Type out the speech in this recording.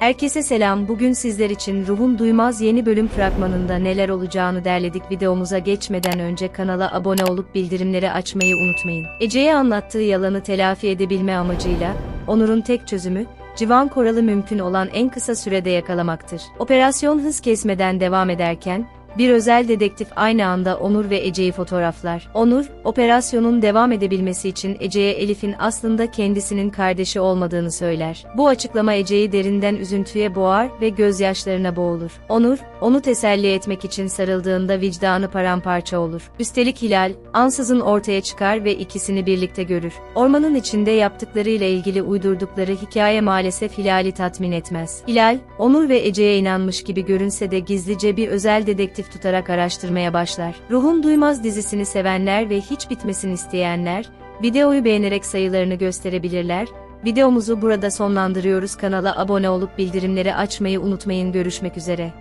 Herkese selam. Bugün sizler için Ruhun Duymaz yeni bölüm fragmanında neler olacağını derledik. Videomuza geçmeden önce kanala abone olup bildirimleri açmayı unutmayın. Ece'ye anlattığı yalanı telafi edebilme amacıyla Onur'un tek çözümü Civan Koral'ı mümkün olan en kısa sürede yakalamaktır. Operasyon hız kesmeden devam ederken bir özel dedektif aynı anda Onur ve Ece'yi fotoğraflar. Onur, operasyonun devam edebilmesi için Ece'ye Elif'in aslında kendisinin kardeşi olmadığını söyler. Bu açıklama Ece'yi derinden üzüntüye boğar ve gözyaşlarına boğulur. Onur, onu teselli etmek için sarıldığında vicdanı paramparça olur. Üstelik Hilal, ansızın ortaya çıkar ve ikisini birlikte görür. Ormanın içinde yaptıklarıyla ilgili uydurdukları hikaye maalesef Hilal'i tatmin etmez. Hilal, Onur ve Ece'ye inanmış gibi görünse de gizlice bir özel dedektif tutarak araştırmaya başlar. Ruhun Duymaz dizisini sevenler ve hiç bitmesini isteyenler, videoyu beğenerek sayılarını gösterebilirler. Videomuzu burada sonlandırıyoruz. Kanala abone olup bildirimleri açmayı unutmayın. Görüşmek üzere.